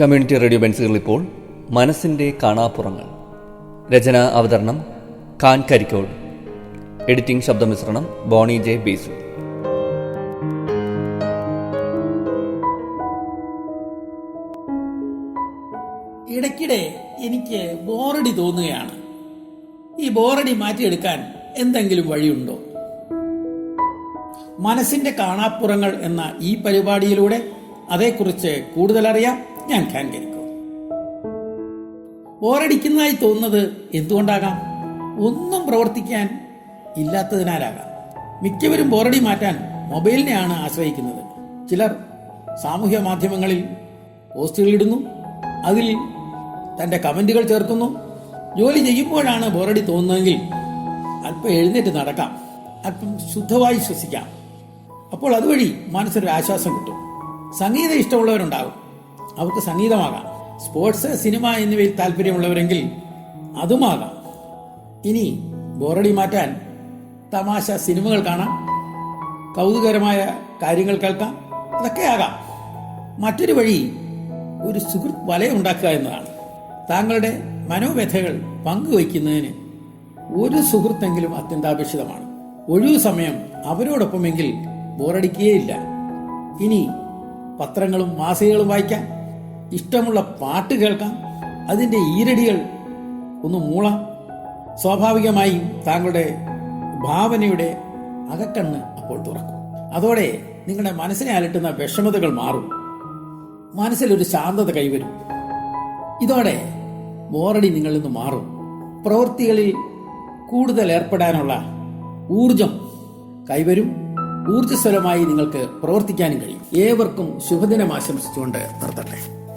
Community radio ബെൻസുകൾ ഇപ്പോൾ മനസ്സിന്റെ കാണാപ്പുറങ്ങൾ. രചന അവതരണം ഖാൻ കരിക്കോട് എഡിറ്റിംഗ് ശബ്ദമിശ്രണം ബോണി ജെ ബേസു. ഇടയ്ക്കിടെ എനിക്ക് ബോറടി തോന്നുകയാണ്. ഈ ബോറടി മാറ്റിയെടുക്കാൻ എന്തെങ്കിലും വഴിയുണ്ടോ? മനസ്സിന്റെ കാണാപ്പുറങ്ങൾ എന്ന ഈ പരിപാടിയിലൂടെ അതേക്കുറിച്ച് കൂടുതൽ അറിയാം ഞാൻ ഖാൻകരിക്കും ബോറടിക്കുന്നതായി തോന്നുന്നത് എന്തുകൊണ്ടാകാം? ഒന്നും പ്രവർത്തിക്കാൻ ഇല്ലാത്തതിനാലാകാം. മിക്കവരും ബോറടി മാറ്റാൻ മൊബൈലിനെയാണ് ആശ്രയിക്കുന്നത്. ചിലർ സാമൂഹ്യ മാധ്യമങ്ങളിൽ പോസ്റ്റുകൾ ഇടുന്നു അതിൽ തന്റെ കമന്റുകൾ ചേർക്കുന്നു. ജോലി ചെയ്യുമ്പോഴാണ് ബോറടി തോന്നുന്നതെങ്കിൽ അല്പം എഴുന്നേറ്റ് നടക്കാം അല്പം ശുദ്ധമായി ശ്വസിക്കാം. അപ്പോൾ അതുവഴി മനസ്സിനൊരു ആശ്വാസം കിട്ടും. സംഗീതം ഇഷ്ടമുള്ളവരുണ്ടാകും. അവർക്ക് സംഗീതമാകാം. സ്പോർട്സ് സിനിമ എന്നിവയിൽ താല്പര്യമുള്ളവരെങ്കിൽ അതുമാകാം. ഇനി ബോറടി മാറ്റാൻ തമാശ സിനിമകൾ കാണാം. കൗതുകരമായ കാര്യങ്ങൾ കേൾക്കാം. അതൊക്കെ ആകാം. മറ്റൊരു വഴി ഒരു സുഹൃത്ത് വലയം ഉണ്ടാക്കുക എന്നതാണ്. താങ്കളുടെ മനോവ്യഥകൾ പങ്കുവയ്ക്കുന്നതിന് ഒരു സുഹൃത്തെങ്കിലും അത്യന്താപേക്ഷിതമാണ്. ഒഴിവു സമയം അവരോടൊപ്പമെങ്കിൽ ബോറടിക്കുകയില്ല. ഇനി പത്രങ്ങളും മാസികകളും വായിക്കാം. ഇഷ്ടമുള്ള പാട്ട് കേൾക്കാം. അതിന്റെ ഈരടികൾ ഒന്ന് മൂളാം. സ്വാഭാവികമായും താങ്കളുടെ ഭാവനയുടെ അകക്കണ്ണ് അപ്പോൾ തുറക്കും. അതോടെ നിങ്ങളുടെ മനസ്സിനെ അലട്ടുന്ന വിഷമതകൾ മാറും. മനസ്സിലൊരു ശാന്തത കൈവരും. ഇതോടെ ബോറടി നിങ്ങളിൽ നിന്ന് മാറും. പ്രവൃത്തികളിൽ കൂടുതൽ ഏർപ്പെടാനുള്ള ഊർജം കൈവരും. ഊർജസ്വലമായി നിങ്ങൾക്ക് പ്രവർത്തിക്കാനും കഴിയും. ഏവർക്കും ശുഭദിനം ആശംസിച്ചുകൊണ്ട് നിർത്തട്ടെ.